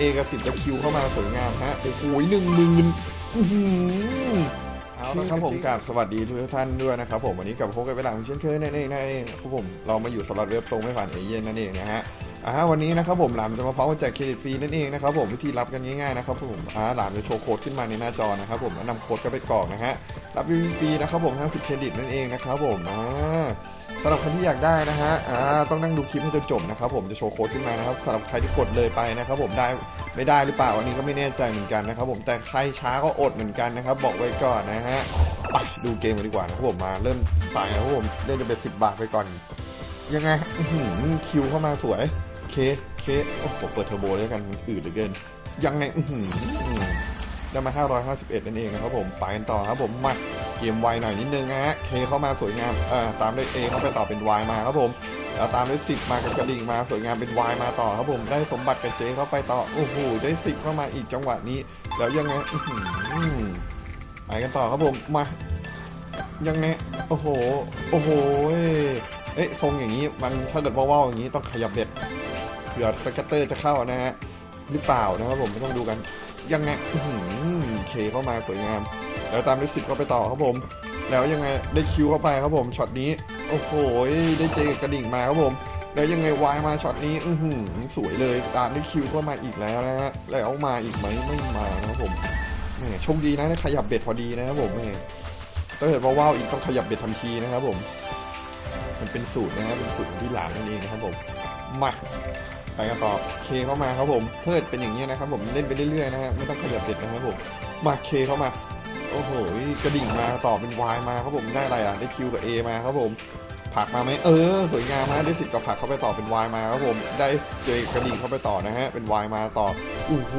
เอกับสิบจะคิวเข้ามาสวยงามฮะ โอ้โหหนึ่งหมื่นอื้อหือเอาละครับผมกับสวัสดีทุกท่านด้วยนะครับผมวันนี้กลับมาพบกันเวลาของเช่นเคยนั่นเองนั่นเองครับผมเรามาอยู่สล็อตเว็บตรงไม่ผ่านเอเย่นนั่นเองนะฮะ อ่าวันนี้นะครับผมหลามจะมาพร้อมแจกเครดิตฟรีนั่นเองนะครับผมวิธีรับกันง่ายๆนะครับผมอ่าหลามจะโชว์โค้ดขึ้นมาในหน้าจอนะครับผมแล้วนำโค้ดก็ไปกรอกนะฮะรับฟรีนะครับผม50เครดิตนั่นเองนะครับผมอ่าสำหรับใครที่อยากได้นะฮะอ่าต้องนั่งดูคลิปให้จนจบนะครับผมจะโชว์โค้ดขึ้นมานะครับสำหรับใครที่กดเลยไปนะครับผมได้ไม่ได้หรือเปล่าอันนี้ก็ไม่แน่ใจเหมือนกันนะครับผมแต่ใครช้าก็อดเหมือนกันนะครับบอกไว้ก่อนนะฮะไปดูเกมกันดีกว่านะครับผมมาเริ่มต่ายนะครับผมเล่นจะเป็นสิบบาทไปก่อนยังไงคิวเข้ามาสวย เคเคโอ้โหเปิดเทอร์โบด้วยกันมันอืดเหลือเกิน ยังไงอื้อหือได้มา 551 นั่นเองนะครับผมไปกันต่อครับผมมาเกมไวหน่อยนิดนึงนะฮะเคเข้ามาสวยงามเอ่อตามด้วย A เข้าไปต่อเป็น Y มาครับผมแล้วตามด้วย10มากับกระดิ่งมาสวยงามเป็น Y มาต่อครับผมได้สมบัติกับเจเข้าไปต่อโอ้โหได้10เข้ามาอีกจังหวะนี้ แล้วยังไงอื้อหือไปกันต่อครับผมมายังไงโอ้โห โอ้โหเอ๊ะทรงอย่างนี้มันถ้าเกิดว่าวๆอย่างนี้ต้องขยับเบ็ด เผื่อสกัตเตอร์จะเข้านะฮะหรือเปล่านะครับผมไม่ต้องดูกันยังไงอื้อหือเคเข้ามาสวยงาม แล้วตามด้วยสิบก็ไปต่อครับผม แล้วยังไงได้คิวเข้าไปครับผมช็อตนี้โอ้โหได้เจกับกระดิ่งมาครับผมแล้วยังไงวายมาช็อตนี้ อือหือสวยเลยตามด้วยคิวก็มาอีกแล้วนะฮะแล้วมาอีกไหมไม่มานะครับผมแหมโชคดีนะได้ขยับเบ็ดพอดีนะครับผมแหมถ้าเกิดว่าว้าวอีกต้องขยับเบ็ดทันทีนะครับผม มันเป็นสูตรนะฮะเป็นสูตรของที่หลานนั่นเองนะครับผมมา ไปกันต่อเคเข้ามาครับผมเทิดเป็นอย่างนี้นะครับผมเล่นไปเรื่อยๆนะฮะไม่ต้องขยับเบ็ดนะครับผมมาเคเข้ามาโอ้โหกระดิ่งมาต่อเป็นวายมาครับผมได้อะไรอะได้คิวกับ A มาครับผมผักมาไหมเออ สวยงามนะได้สิบกับผักเข้าไปต่อเป็นวายมาครับผมได้เจกระดิ่งเข้าไปต่อนะฮะเป็นวายมาต่อโอ้โห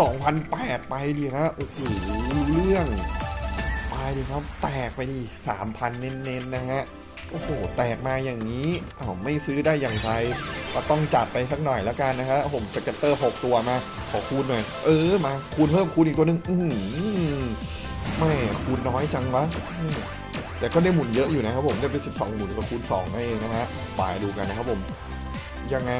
สองพันแปดไปดิฮะโอ้โหเรื่องไปดิครับแตกไปดิสามพันเน้นๆนะฮะ โอ้โห แตกมาอย่างนี้อ้าวไม่ซื้อได้อย่างไร ก็ต้องจัดไปสักหน่อยแล้วกันนะฮะผมสเก็ตเตอร์หกตัวมา ขอคูณหน่อย เออ มา คูณเพิ่มคูณอีกตัวหนึง อือหือไม่คูณน้อยจังวะ แต่ก็ได้หมุนเยอะอยู่นะครับผม ได้ไป 12 หมุนกับคูณ2นั่นเองนะฮะไปดูกันนะครับผม ยังไง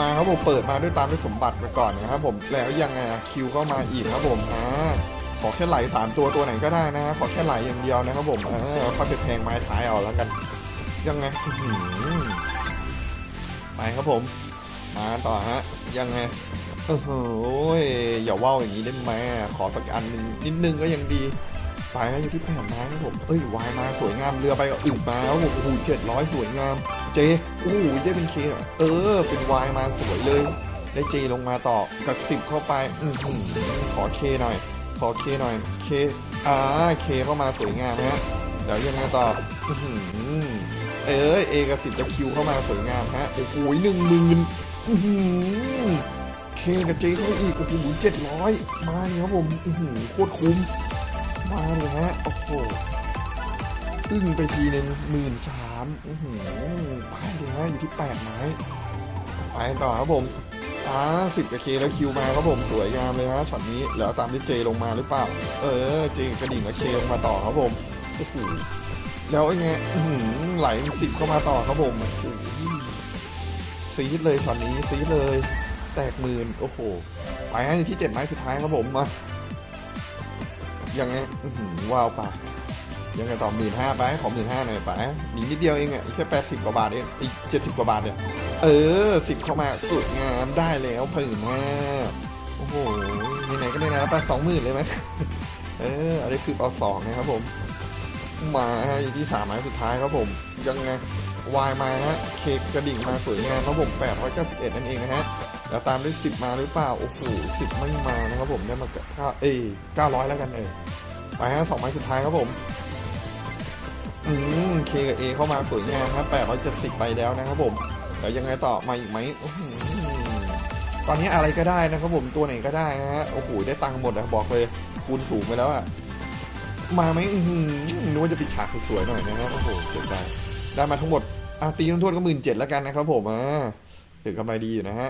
มาครับผม เปิดมาด้วยตามด้วยสมบัติไปก่อนนะครับผม แล้วยังไงอะคิวเข้ามาอีกครับผมอ่า อแค่ไหลสามตัวตัวไหนก็ได้นะขอแค่ไหลอย่างเดียวนะครับผมเออค่อยไปแทงไม้ท้ายเอาแล้วกัน ยังไงไปครับผม มาต่อฮะ ยังไงโอ้โหอย่าว่าวอย่างนี้ได้ไหมขอสักอันหนึงนิดนึงก็ยังดีไปนะอยู่ที่แผ่นไม้ครับผม เอ้ยวายมาสวยงามเรือไปก็อึมาครับผมโอ้โหเจ็ดร้อยสวยงาม เจโอ้โหได้เป็นเคเออ เป็นวายมาสวยเลย ได้เจลงมาต่อกับสิบเข้าไป อือขอเคหน่อย อเคหน่อยเคอ่าเคเข้ามาสวยงามฮะเดี๋ยวยังไงต่ออือหือเออเอกับสิบจะคิวเข้ามาสวยงามฮะโอ้โหหนึ่งหมื่นเคกับเจเข้าอีกโอ้โหเจ็ดร้อยมาเนี่ยครับผมอื้อหือโคตรคุ้มมาเลยฮะโอ้โหอึ้งไปทีหนึ่งหมื่นสามอื้อหือไปเลยฮะอยู่ที่แปดไม้ไปต่อครับผม อ่าสิบกับเคแล้วคิวมาครับผมสวยงามเลยฮะช็อตนี้แล้วตามด้วยเจลงมาหรือเปล่า เออเจกับกระดิ่งกับเคลงมาต่อครับผมโอ้โหแล้วไอ้ไงอื้อหือไหลสิบเข้ามาต่อครับผมโอ้โหซีดเลยช็อตนี้ซีดเลย แตกหมื่นโอ้โหไปให้ที่เจ็ดไม้สุดท้ายครับผมมายังไงอื้อหือว้าวป่ะ ยังไงต่อหมื่นห้าไป ขอหมื่นห้าหน่อยไปหนีนิดเดียวเองอะแค่แปดสิบกว่าบาทเองอีกเจ็ดสิบกว่าบาทเนี่ยเออสิบเข้ามาสุดงามได้แล้วเพิ่มมาโอ้โหไหนๆก็ได้นะไปสองหมื่นเลยไหมเอออันนี้คือเอาสองนะครับผม มาอยู่ที่สามไม้สุดท้ายครับผม ยังไงวายมาฮะเค้กกระดิ่งมาสวยงามครับผม891 นั่นเองนะฮะ แล้วตามด้วย 10 มาหรือเปล่า โอ้โห10 ไม่มานะครับผม ได้มาเก้าเอ้ย900 แล้วกันเออไปฮะสองไม้สุดท้ายครับผม อืมเคกับเอเข้ามาสวยงามครับ870ไปแล้วนะครับผมแล้วยังไงต่อมาอีกไหมตอนนี้อะไรก็ได้นะครับผมตัวไหนก็ได้นะฮะโอ้โหได้ตังค์หมดอะบอกเลยคูณสูงไปแล้วอะมาไหมนึกว่าจะปิดฉากสวยๆหน่อยนะครับโอ้โหเสียใจได้มาทั้งหมดอาตีน้ำโทษก็หมื่นเจ็ดแล้วกันนะครับผมอ่าถือกำไรดีอยู่นะฮะ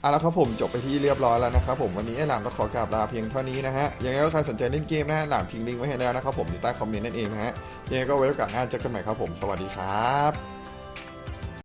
เอาละครับผมจบไปที่เรียบร้อยแล้วนะครับผมวันนี้ไอ้หลามก็ขอกราบลาเพียงเท่านี้นะฮะยังไงก็ใครสนใจเล่นเกมนะฮะหลามทิ้งลิงก์ไว้ให้แล้วนะครับผมอยู่ใต้คอมเมนต์นั่นเองนะฮะยังไงก็ไว้โอกาสหน้าเจอกันใหม่ครับผมสวัสดีครับ